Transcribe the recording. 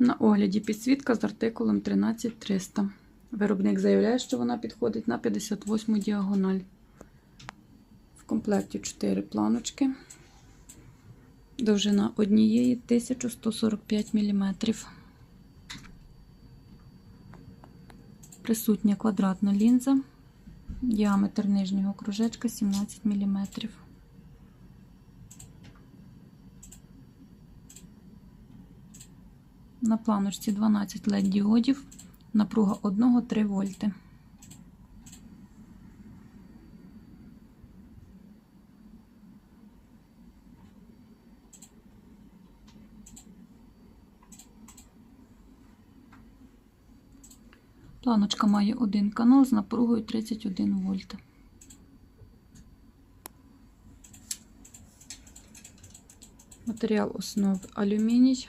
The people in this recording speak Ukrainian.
На огляді підсвітка з артикулом 13300. Виробник заявляє, що вона підходить на 58 діагональ. В комплекті 4 планочки. Довжина однієї 1145 мм. Присутня квадратна лінза. Діаметр нижнього кружечка 17 мм. На планочці 12 LED діодів, напруга 1-3 вольти. Планочка має один канал з напругою 31 вольт. Матеріал основи алюміній,